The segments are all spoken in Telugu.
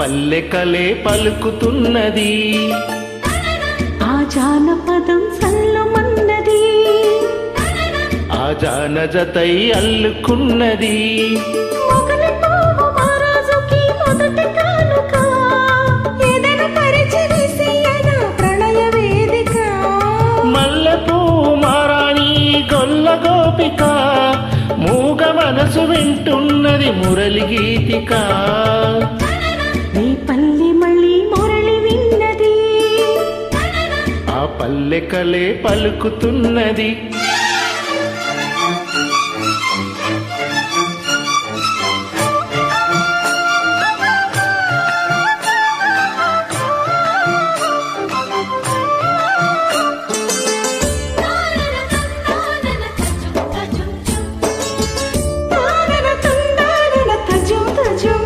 పల్లె కలే పలుకుతున్నది. ఆ జానపదం సల్లమన్నది ఆ జానజతై అల్లుకున్నది. గోపిక మూగ మనసు వింటున్నది మురళి గీతిక. పల్లి మళ్ళీ మురళి విన్నది. ఆ పల్లె కలే పలుకుతున్నది.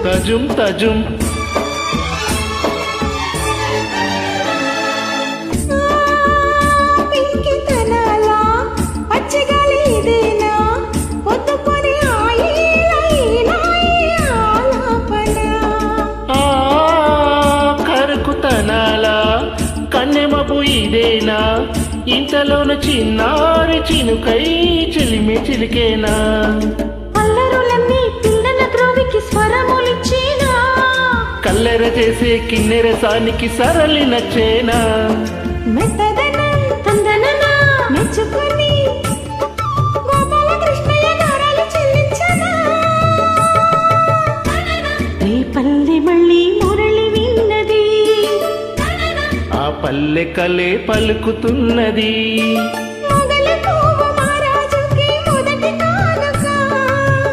తజుం తజుం ఇదేనా ఇంతలోన చిన్నారి చినుకై చిలిమి చిలికేనా? కల్లెర చేసే కిన్నెర సానికి సరళి నచ్చేనా? పల్లెకలే పలుకుతున్నది.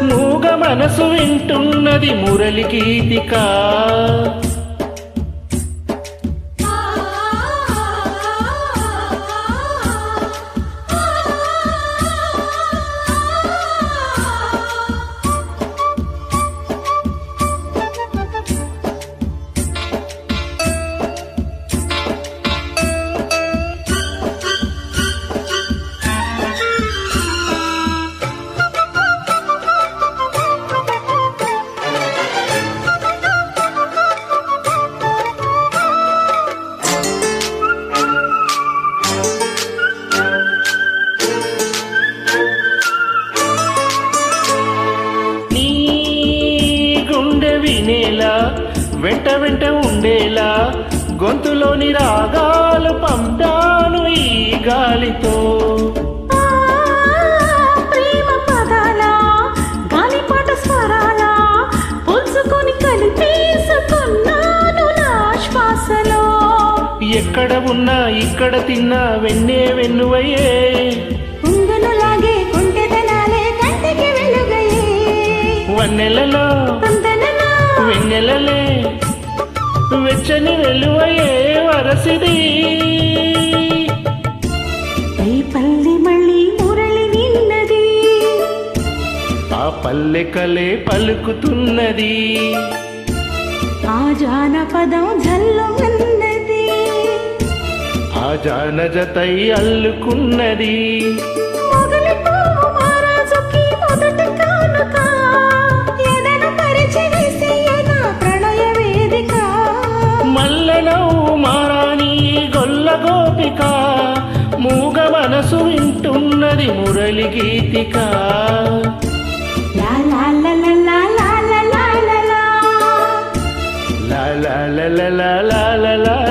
మూగ మనసు వింటున్నది మురళి గీతికా ఉండే వినేలా వెంట వెంట ఉండేలా గొంతులోని రాగాలు పంపాను ఈ గాలితో. ఎక్కడ ఉన్నా ఇక్కడ తిన్నా వెన్నే వెన్నువయ్యే. వన్నెలలో వెన్నెలలే వెచ్చని వెలువయే వరసిది. పల్లి మళ్ళీ మురళి విన్నది ఆ పల్లె కలే పలుకుతున్నది. ఆ జానపదం జల్లుమన్నది ఆ జానజతై అల్లుకున్నది. మొదటి ఉన్నది మురళి గీతిక la la la la la